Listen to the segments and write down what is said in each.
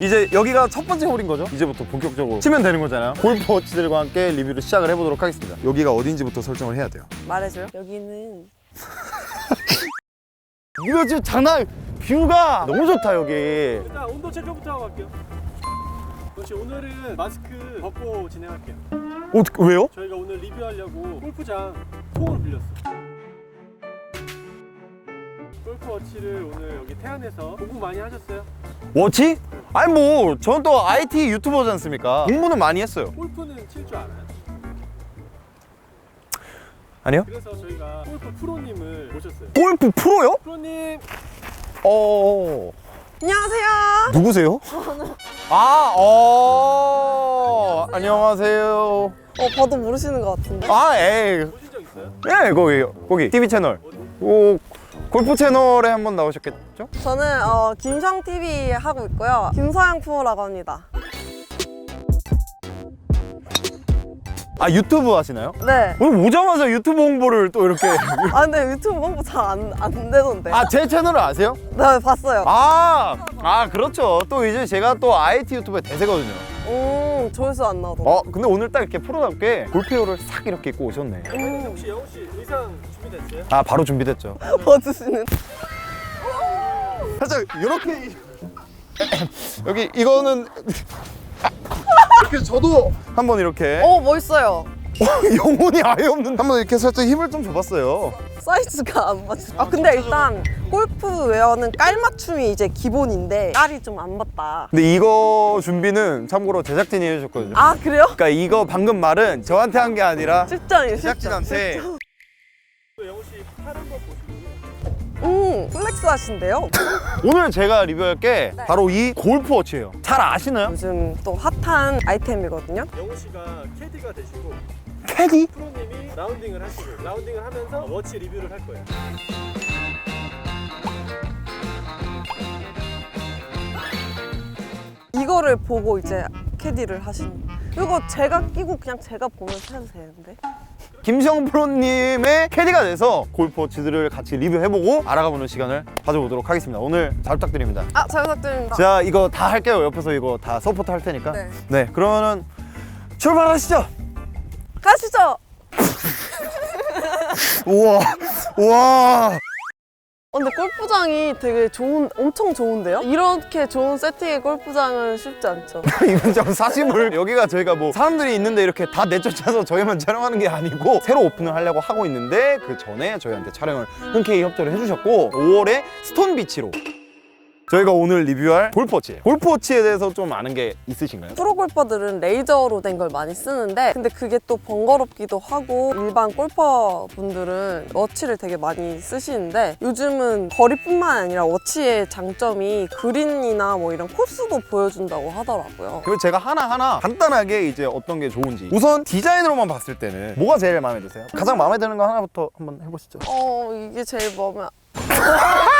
이제 여기가 첫 번째 홀인 거죠? 이제부터 본격적으로 치면 되는 거잖아요. 골프 워치들과 함께 리뷰를 시작을 해보도록 하겠습니다. 여기가 어딘지부터 설정을 해야 돼요. 말해줘요. 여기는 이거 지금 장난 뷰가 너무 좋다 여기. 일단 온도 체크부터 하고 갈게요. 그렇지 오늘은 마스크 벗고 진행할게요. 어, 왜요? 저희가 오늘 리뷰하려고 골프장 통을 빌렸어. 골프 워치를 오늘 여기 태안에서 공부 많이 하셨어요? 워치? 아니 뭐 저는 또 IT 유튜버지 않습니까? 공부는 많이 했어요. 골프는 칠 줄 알아요? 아니요? 그래서 저희가 골프 프로님을 모셨어요. 골프 프로요? 프로님 어. 안녕하세요. 누구세요? 아, 어. 안녕하세요. 어 봐도 모르시는 것 같은데. 아, 에이. 보신 적 있어요? 네, 거기 거기 TV 채널. 어디? 오, 골프 채널에 한번 나오셨겠죠? 저는 어, 김성 TV 하고 있고요. 김서영 프로라고 합니다. 아, 유튜브 하시나요? 네. 오늘 오자마자 유튜브 홍보를 또 이렇게. 아 근데 유튜브 홍보 잘안 안 되던데. 아, 제 채널을 아세요? 네 봤어요. 아, 아, 그렇죠. 또 이제 제가 또 IT 유튜브의 대세거든요. 음 조회수 안 나오던데. 어, 근데 오늘 딱 이렇게 프로답게 골프웨어를 싹 이렇게 입고 오셨네. 음. 혹시 영호 씨 의상 준비됐어요? 아, 바로 준비됐죠. 봐주시는. 살짝 이렇게 여기 이거는 이렇게 저도 한번 이렇게 어 멋있어요. 영혼이 아예 없는 한번 이렇게 살짝 힘을 좀 줘봤어요. 사이즈가 안 맞죠. 아 근데 일단 골프 웨어는 깔맞춤이 이제 기본인데 깔이 좀 안 맞다. 근데 이거 준비는 참고로 제작진이 해주셨거든요. 아 그래요? 그러니까 이거 방금 말은 저한테 한 게 아니라 실전이에요. 실전. 제작진한테 또 영호 씨팔 한번 보시고 음 플렉스 하신대요. 오늘 제가 리뷰할 게 네. 바로 이 골프워치예요. 잘 아시나요? 요즘 또 핫한 아이템이거든요. 영호 씨가 캐디가 되시고 캐디? 프로님이 라운딩을 하시고 라운딩을 하면서 워치 리뷰를 할 거예요. 이거를 보고 이제 캐디를 하시는. 이거 제가 끼고 그냥 제가 보면서 해도 되는데. 김시영 프로님의 캐디가 돼서 골프워치들을 같이 리뷰해보고 알아가보는 시간을 가져보도록 하겠습니다. 오늘 잘 부탁드립니다. 아 잘 부탁드립니다. 자 이거 다 할게요 옆에서 이거 다 서포트 할 테니까 네. 그러면은 출발하시죠 가시죠. 우와 우와 어, 근데 골프장이 되게 좋은, 엄청 좋은데요? 이렇게 좋은 세팅의 골프장은 쉽지 않죠. 이건 좀 사심을 여기가 저희가 뭐 사람들이 있는데 이렇게 다 내쫓아서 저희만 촬영하는 게 아니고 새로 오픈을 하려고 하고 있는데 그 전에 저희한테 촬영을 흔쾌히 협조를 해주셨고 5월에 스톤비치로 저희가 오늘 리뷰할 골프워치 골프워치에 대해서 좀 아는 게 있으신가요? 프로 골퍼들은 레이저로 된 걸 많이 쓰는데 근데 그게 또 번거롭기도 하고 일반 골퍼 분들은 워치를 되게 많이 쓰시는데 요즘은 거리뿐만 아니라 워치의 장점이 그린이나 뭐 이런 코스도 보여준다고 하더라고요. 그리고 제가 하나하나 간단하게 이제 어떤 게 좋은지 우선 디자인으로만 봤을 때는 뭐가 제일 마음에 드세요? 가장 마음에 드는 거 하나부터 한번 해보시죠 어 이게 제일 마음에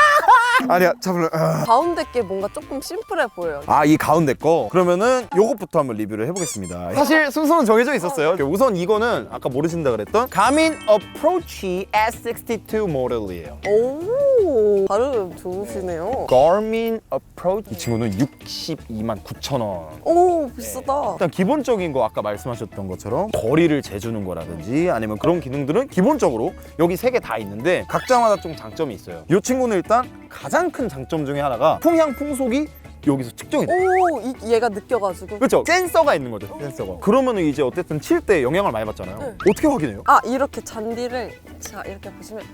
아니야 잡을래 아. 가운데 게 뭔가 조금 심플해 보여요. 아, 이 가운데 거. 그러면은 요것부터 한번 리뷰를 해보겠습니다. 사실 순서는 정해져 있었어요. 우선 이거는 아까 모르신다 그랬던 가민 어프로치 S62 모델이에요. 오 발음 좋으시네요. Garmin Approach 이 친구는 62만 9천 원. 오 비싸다. 일단 기본적인 거 아까 말씀하셨던 것처럼 거리를 재주는 거라든지 아니면 그런 기능들은 기본적으로 여기 세 개 다 있는데 각자마다 좀 장점이 있어요. 이 친구는 일단 가장 큰 장점 중에 하나가 풍향 풍속이 여기서 측정이 돼요. 오 이, 얘가 느껴가지고 그렇죠. 센서가 있는 거죠. 센서가. 그러면은 이제 어쨌든 칠 때 영향을 많이 받잖아요. 네. 어떻게 확인해요? 아 이렇게 잔디를 자 이렇게 보시면 쓱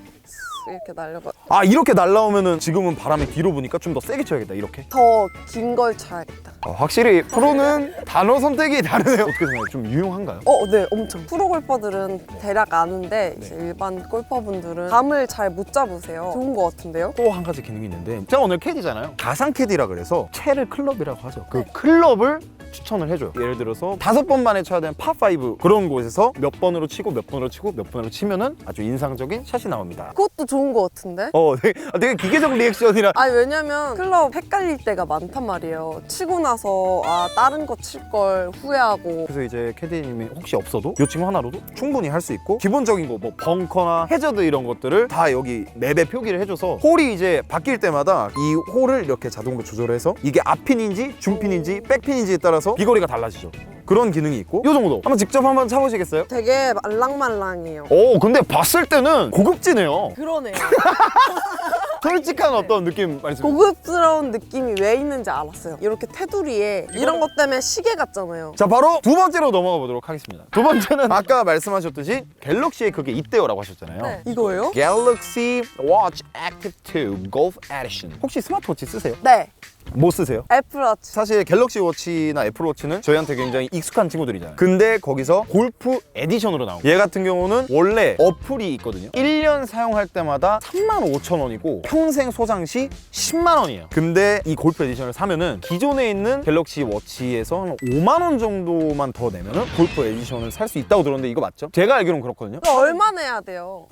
이렇게 날려가 아 이렇게 날라오면은 지금은 바람이 뒤로 부니까 좀 더 세게 쳐야겠다. 이렇게. 더 긴 걸 쳐야겠다. 어, 확실히 프로는 단어 선택이 다르네요. 어떻게 생각해요? 좀 유용한가요? 어, 네, 엄청. 프로 골퍼들은 대략 아는데 이제 일반 골퍼분들은 감을 잘 못 잡으세요. 좋은 것 같은데요? 또 한 가지 기능이 있는데 제가 오늘 캐디잖아요. 가상 캐디라 그래서 채를 클럽이라고 하죠. 그 네. 클럽을 추천을 해줘요. 예를 들어서 다섯 번 만에 쳐야 되는 파5 그런 곳에서 몇 번으로 치고 몇 번으로 치고 몇 번으로 치면은 아주 인상적인 샷이 나옵니다. 그것도 좋은 것 같은데? 어, 되게, 아, 되게 기계적 리액션이라 아니 왜냐면 클럽 헷갈릴 때가 많단 말이에요. 치고 나서 아 다른 거 칠 걸 후회하고 그래서 이제 캐디님이 혹시 없어도 이 친구 하나로도 충분히 할 수 있고 기본적인 거 뭐 벙커나 해저드 이런 것들을 다 여기 맵에 표기를 해줘서 홀이 이제 바뀔 때마다 이 홀을 이렇게 자동으로 조절해서 이게 앞핀인지 중핀인지 백핀인지에 따라서 비거리가 달라지죠 그런 기능이 있고 이 정도 한번 직접 한번 차보시겠어요? 되게 말랑말랑해요. 오 근데 봤을 때는 고급지네요 그러네요. 솔직한 어떤 느낌 말씀 고급스러운 느낌이 왜 있는지 알았어요. 이렇게 테두리에 이런 것 때문에 시계 같잖아요. 자 바로 두 번째로 넘어가 보도록 하겠습니다 두 번째는 아까 말씀하셨듯이 갤럭시에 그게 있대요라고 하셨잖아요 네. 이거예요? 갤럭시 워치 액티브 2 골프 에디션 혹시 스마트워치 쓰세요? 네. 뭐 쓰세요? 애플워치. 사실 갤럭시 워치나 애플워치는 저희한테 굉장히 익숙한 친구들이잖아요 근데 거기서 골프 에디션으로 나온 거예요 얘 같은 경우는 원래 어플이 있거든요 1년 사용할 때마다 3만 5천 원이고 평생 소장 시 10만 원이에요 근데 이 골프 에디션을 사면은 기존에 있는 갤럭시 워치에서 한 5만 원 정도만 더 내면은 골프 에디션을 살 수 있다고 들었는데 이거 맞죠? 제가 알기로는 그렇거든요 얼마 내야 돼요?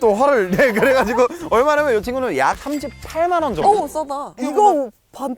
또 화를 내 그래가지고 얼마냐면 이 친구는 약 38만 원 정도 어우 싸다. 이거 반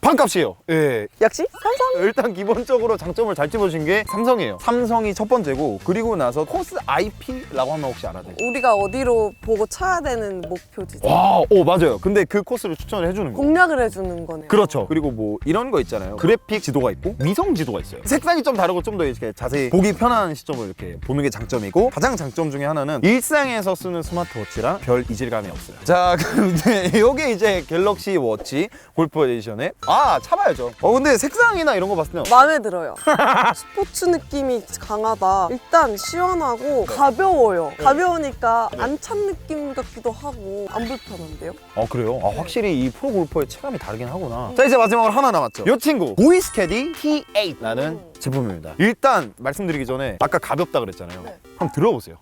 반값이에요 예 역시 삼성. 일단 기본적으로 장점을 잘 집어주신 게 삼성이에요 삼성이 첫 번째고 그리고 나서 코스 IP라고 하면 혹시 알아요? 우리가 어디로 보고 쳐야 되는 목표지. 와, 오 맞아요. 근데 그 코스를 추천을 해주는 거. 공략을 해주는 거네요. 그렇죠. 그리고 뭐 이런 거 있잖아요. 그래픽 지도가 있고 위성 지도가 있어요. 색상이 좀 다르고 좀 더 이렇게 자세히 보기 편한 시점을 이렇게 보는 게 장점이고 가장 장점 중에 하나는 일상에서 쓰는 스마트워치랑 별 이질감이 없어요. 자, 이제 요게 이제 갤럭시 워치 골프 에디션의 아 차봐야죠. 어 근데 색상이나 이런 거 봤을 때 마음에 들어요. 스포츠 느낌이 강하다. 일단 시원하고 가벼워요. 가벼우니까 안 찬 느낌 같기도 하고 안 불편한데요? 어 그래요? 아 확실히 이 프로 골퍼의 체감이 다르긴 하구나 자 이제 마지막으로 하나 남았죠 이 친구 보이스캐디 T8라는 음. 제품입니다 일단 말씀드리기 전에 아까 가볍다 그랬잖아요 네. 한번 들어보세요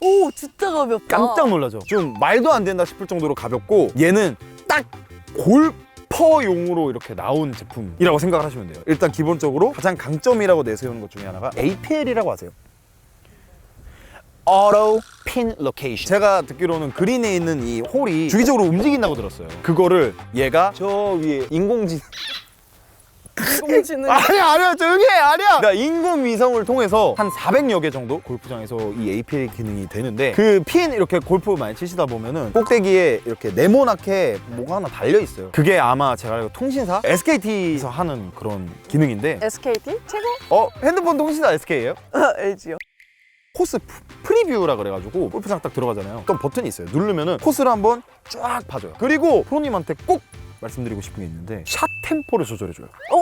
오 진짜 가볍다. 깜짝 놀라죠 좀 말도 안 된다 싶을 정도로 가볍고 얘는 딱 골 퍼용으로 이렇게 나온 제품이라고 생각을 하시면 돼요 일단 기본적으로 가장 강점이라고 내세우는 것 중에 하나가 APL이라고 하세요 auto pin location. 제가 듣기로는 그린에 있는 이 홀이 주기적으로 움직인다고 들었어요. 그거를 얘가 저 위에 인공지능 인공지능. 아니야 아니야 조용히 해 아니야 그러니까 인공위성을 통해서 한 400여 개 정도 골프장에서 이 APL 기능이 되는데 그 핀 이렇게 골프 많이 치시다 보면은 꼭대기에 이렇게 네모나게 뭐가 하나 달려 있어요 그게 아마 제가 알기로 통신사 SKT에서 하는 그런 기능인데 SKT 최고? 어 핸드폰 통신사 SK예요? LG요. 코스 프- 프리뷰라 그래가지고 골프장 딱 들어가잖아요. 어떤 버튼이 있어요. 누르면은 코스를 한번 쫙 봐줘요. 그리고 프로님한테 꼭 말씀드리고 싶은 게 있는데 샷 템포를 조절해줘요. 어?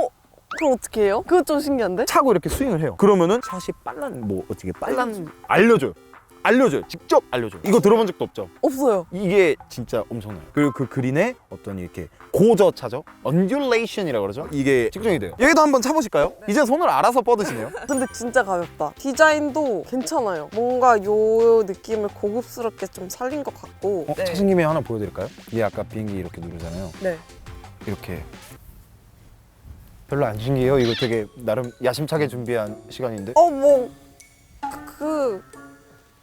그럼 어떻게 해요? 그거 좀 신기한데? 차고 이렇게 스윙을 해요. 그러면은 샷이 빨란 뭐 어떻게 빨란 알려줘요. 알려줘요. 직접 알려줘요. 이거 들어본 적도 없죠. 없어요. 이게 진짜 엄청나요. 그리고 그 그린에 어떤 이렇게 고저차죠? 언듈레이션이라고 그러죠? 이게 측정이 돼요. 여기도 한번 차보실까요? 이제 손을 알아서 뻗으시네요. 근데 진짜 가볍다. 디자인도 괜찮아요. 뭔가 요 느낌을 고급스럽게 좀 살린 것 같고. 어, 차신 김에 하나 보여드릴까요? 얘 아까 비행기 이렇게 누르잖아요. 네. 이렇게 별로 안 신기해요. 이거 되게 나름 야심차게 준비한 시간인데. 어, 뭐, 그,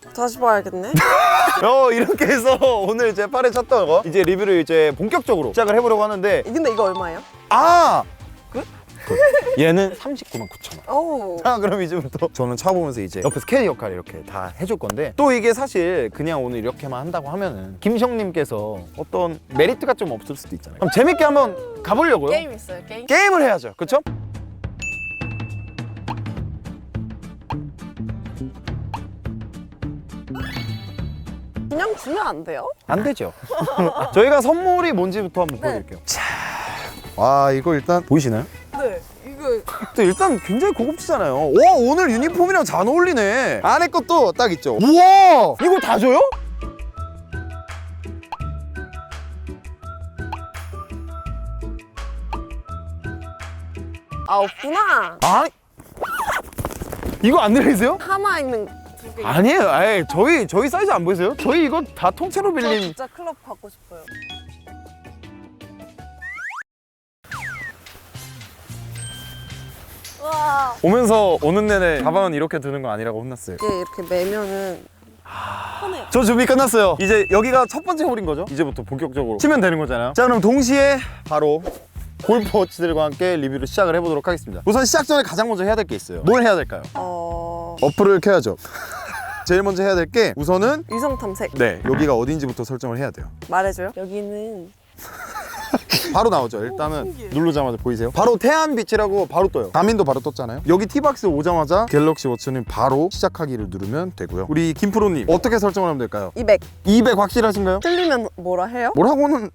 그... 다시 봐야겠네. 어 이렇게 해서 오늘 제 팔에 찼던 거 이제 리뷰를 이제 본격적으로 시작을 해보려고 하는데 근데 이거 얼마예요? 아 그? 얘는 39만 9천 원. 오. 아 그럼 이제부터 저는 차 보면서 이제 옆에서 캐디 역할 이렇게 다 해줄 건데 또 이게 사실 그냥 오늘 이렇게만 한다고 하면은 김형님께서 어떤 메리트가 좀 없을 수도 있잖아요. 그럼 재밌게 한번 가보려고요. 게임 있어요, 게임? 게임을 해야죠. 그렇죠? 그냥 주면 안 돼요? 안 되죠. 저희가 선물이 뭔지부터 한번 네. 보여드릴게요. 자, 와 이거 일단 보이시나요? 또 일단 굉장히 고급지잖아요. 와 오늘 유니폼이랑 잘 어울리네. 안에 것도 딱 있죠. 우와 이거 다 줘요? 아 없구나. 아니 이거 안 들리세요? 하나 있는 두 개. 아니에요. 아예 저희 저희 사이즈 안 보이세요? 저희 이거 다 통째로 저 빌린. 진짜 클럽 가고 싶어요. 와. 오면서 오는 내내 가방은 이렇게 드는 거 아니라고 혼났어요. 이게 이렇게 매면은 편해요. 저 준비 끝났어요. 이제 여기가 첫 번째 홀인 거죠? 이제부터 본격적으로 치면 되는 거잖아요. 자, 그럼 동시에 바로 골프 워치들과 함께 리뷰를 시작을 해보도록 하겠습니다. 우선 시작 전에 가장 먼저 해야 될 게 있어요. 뭘 해야 될까요? 어... 어플을 켜야죠. 제일 먼저 해야 될 게 우선은 위성 탐색 네 여기가 어딘지부터 설정을 해야 돼요. 말해줘요. 여기는 바로 나오죠. 일단은 누르자마자 보이세요? 바로 태안빛이라고 바로 떠요. 가민도 바로 떴잖아요. 여기 티박스 오자마자 갤럭시 워치는 바로 시작하기를 누르면 되고요. 우리 김프로님 어떻게 설정을 하면 될까요? 200. 200 확실하신가요? 틀리면 뭐라 해요? 뭐라고는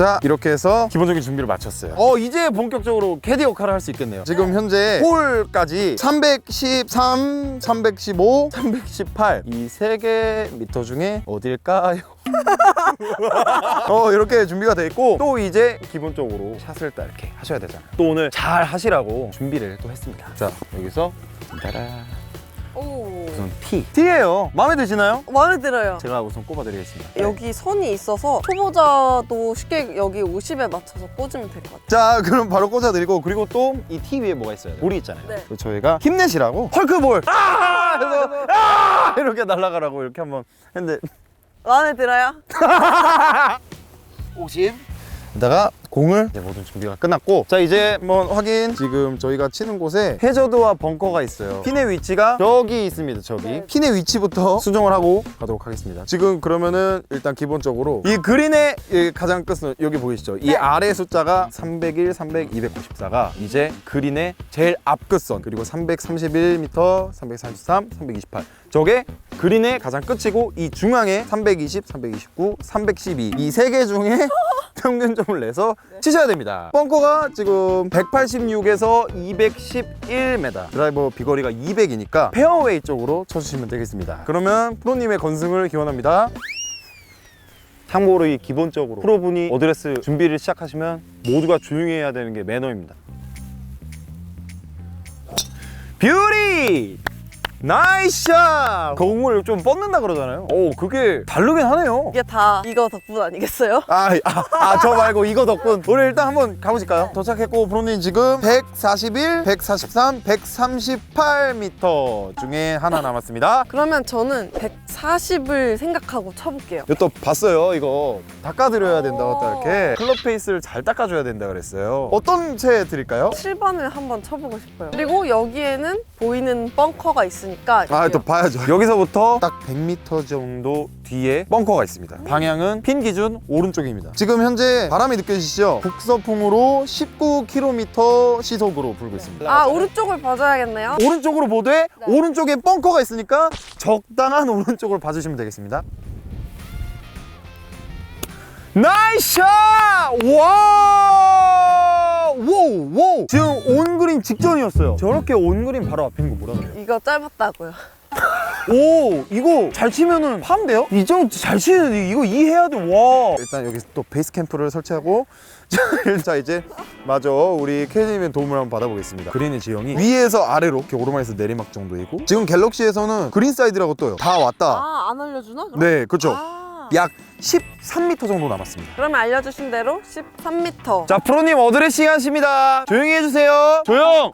자 이렇게 해서 기본적인 준비를 마쳤어요. 어 이제 본격적으로 캐디 역할을 할 수 있겠네요. 지금 현재 홀까지 313, 315, 318 이 세 개 미터 중에 어딜까요? 어 이렇게 준비가 돼 있고 또 이제 기본적으로 샷을 딱 이렇게 하셔야 되잖아요. 또 오늘 잘 하시라고 준비를 또 했습니다. 자 여기서 따라 오. 우선 T T예요 마음에 드시나요? 마음에 들어요. 제가 우선 꼽아드리겠습니다 여기 선이 있어서 초보자도 쉽게 여기 50에 맞춰서 꽂으면 될 것 같아요. 자 그럼 바로 꽂아드리고 그리고 또이티 위에 뭐가 있어요? 볼이 있잖아요 네. 그래서 저희가 힘내시라고 헐크볼 아! 그래서 아! 이렇게 날아가라고 이렇게 한번 했는데 마음에 들어요? 50 다가 공을 이제 모든 준비가 끝났고 자 이제 한번 확인. 지금 저희가 치는 곳에 해저드와 벙커가 있어요. 핀의 위치가 저기 있습니다 저기. 네. 핀의 위치부터 수정을 하고 가도록 하겠습니다. 지금 그러면은 일단 기본적으로 이 그린의 이 가장 끝은 여기 보이시죠? 이 네. 아래 숫자가 301, 300, 294가 이제 그린의 제일 앞 끝선 그리고 331m, 343, 328 저게 그린의 가장 끝이고 이 중앙에 320, 329, 312 이 세 개 중에 평균점을 내서 치셔야 됩니다. 벙커가 지금 186에서 211m 드라이버 비거리가 200이니까 페어웨이 쪽으로 쳐주시면 되겠습니다. 그러면 프로님의 건승을 기원합니다. 참고로 이 기본적으로 프로분이 어드레스 준비를 시작하시면 모두가 조용히 해야 되는 게 매너입니다. 뷰리! 나이스 샷! 공을 좀 뻗는다 그러잖아요. 오, 그게 다르긴 하네요. 이게 다 이거 덕분 아니겠어요? 아, 아, 아, 저 말고 이거 덕분. 우리 일단 한번 가보실까요? 도착했고, 프로님 지금 141, 143, 138m 중에 하나 남았습니다. 그러면 저는 140을 생각하고 쳐볼게요. 이거 또 봤어요, 이거. 닦아드려야 된다고 딱 이렇게. 클럽 페이스를 잘 닦아줘야 된다 그랬어요. 어떤 채 드릴까요? 7번을 한번 쳐보고 싶어요. 그리고 여기에는 보이는 벙커가 있으니 까 아, 또 봐야죠. 여기서부터 딱 100m 정도 뒤에 벙커가 있습니다. 방향은 핀 기준 오른쪽입니다. 지금 현재 바람이 느껴지시죠? 북서풍으로 19km 시속으로 불고 있습니다. 아 오른쪽을 봐줘야겠네요. 오른쪽으로 보되 네. 오른쪽에 벙커가 있으니까 적당한 오른쪽을 봐주시면 되겠습니다. 나이스 샷! 와! 오! 오! 지금 온그린 직전이었어요. 저렇게 온그린 바로 앞에 있는 거 뭐라 그래요? 이거 짧았다고요. 오 이거 잘 치면은 파인데요? 이 정도 잘 치는데 이거 이해해야 돼 와. 일단 여기 또 베이스 캠프를 설치하고 자 이제 맞아 우리 캐디님의 도움을 한번 받아보겠습니다. 그린의 지형이 위에서 아래로 이렇게 오르막에서 내리막 정도이고 지금 갤럭시에서는 그린 사이드라고 떠요. 다 왔다. 아 안 알려주나? 그럼? 네 그렇죠. 아. 약 13m 정도 남았습니다. 그러면 알려주신 대로 13m. 자 프로님 어드레싱 하십니다. 조용히 해주세요. 조용.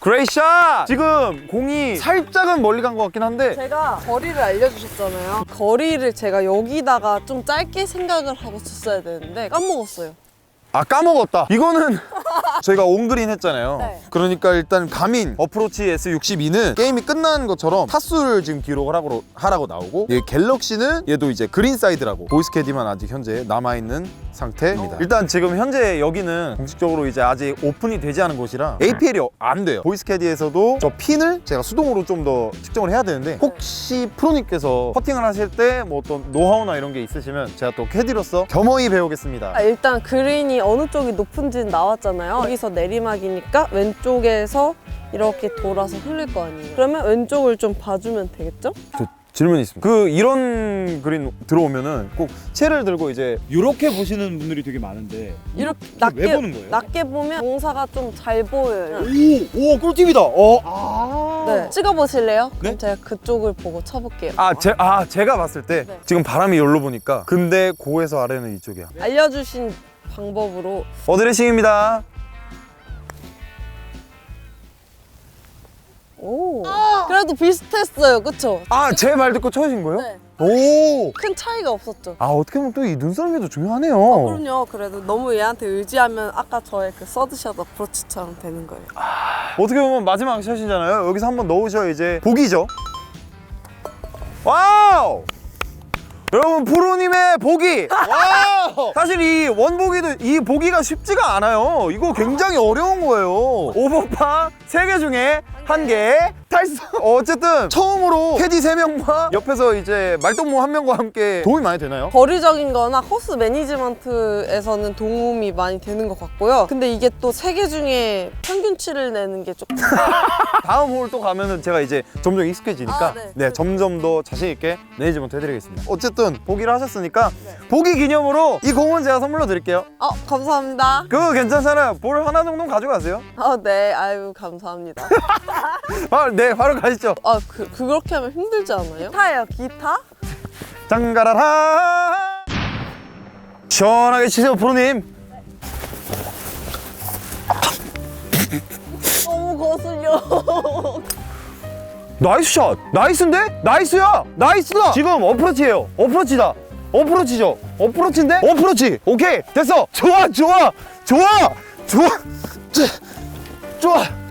그레이샷! 지금 공이 살짝은 멀리 간 것 같긴 한데 제가 거리를 알려주셨잖아요. 거리를 제가 여기다가 좀 짧게 생각을 하고 쳤어야 되는데 까먹었어요. 아 까먹었다 이거는 저희가 온그린 했잖아요. 네. 그러니까 일단 가민 어프로치 S62는 게임이 끝난 것처럼 타수를 지금 기록을 하고, 하라고 나오고 얘 갤럭시는 얘도 이제 그린 사이드라고 보이스캐디만 아직 현재 남아있는 상태입니다. 일단 지금 현재 여기는 공식적으로 이제 아직 오픈이 되지 않은 곳이라 APL이 안 돼요. 보이스캐디에서도 저 핀을 제가 수동으로 좀 더 측정을 해야 되는데 혹시 프로님께서 퍼팅을 하실 때 뭐 어떤 노하우나 이런 게 있으시면 제가 또 캐디로서 겸허히 배우겠습니다. 아, 일단 그린이 어느 쪽이 높은지는 나왔잖아요. 여기서 내리막이니까 왼쪽에서 이렇게 돌아서 흘릴 거 아니에요. 그러면 왼쪽을 좀 봐주면 되겠죠? 저 질문이 있습니다. 그 이런 그린 들어오면은 꼭 채를 들고 이제 이렇게 보시는 분들이 되게 많은데 이렇게 왜 낮게 보는 거예요? 낮게 보면 공사가 좀 잘 보여요. 오, 오 꿀팁이다. 어. 아. 네, 찍어 보실래요? 네? 그럼 제가 그쪽을 보고 쳐볼게요. 아, 제, 아 제가 봤을 때 네. 지금 바람이 여기로 보니까 근데 고에서 아래는 이쪽이야. 알려주신 방법으로 어드레싱입니다. 오 그래도 비슷했어요 그쵸? 아, 제 말 듣고 쳐주신 거예요? 네. 오! 큰 차이가 없었죠 아, 어떻게 보면 또 이 눈썰미도 중요하네요. 그럼요 그래도 너무 얘한테 의지하면 아까 저의 그 서드샷 어프로치처럼 되는 거예요 어떻게 보면 마지막 샷이잖아요. 여기서 한번 넣으셔야 이제 복이죠. 와우! 여러분 프로님의 보기 와우! 사실 이 원보기도 이 보기가 쉽지가 않아요. 이거 굉장히 어려운 거예요. 오버파 3개 중에 한 개 탈수 어쨌든 처음으로 캐디 3명과 옆에서 이제 말동무 한 명과 함께 도움이 많이 되나요? 거리적인 거나 코스 매니지먼트에서는 도움이 많이 되는 것 같고요 근데 이게 또 세 개 중에 평균치를 내는 게 조금 다음 홀 또 가면은 제가 이제 점점 익숙해지니까 아, 네. 네. 점점 더 자신 있게 매니지먼트 해드리겠습니다. 어쨌든 보기를 하셨으니까 네. 보기 기념으로 이 공은 제가 선물로 드릴게요. 어 감사합니다 그거 괜찮잖아요. 볼 하나 정도 가져가세요. 아 네 아유 감사합니다 아, 네, 바로 가시죠. 아 그, 그렇게 하면 힘들지 않아요? 기타예요 기타? 장가라라. 시원하게 치세요, 프로님. 너무 거슬려 나이스 샷. 나이스인데? 나이스야. 나이스다. 지금 어프로치예요. 어프로치다. 어프로치죠. 어프로치인데? 어프로치. 오케이. 됐어. 좋아, 좋아, 좋아, 좋아. 자,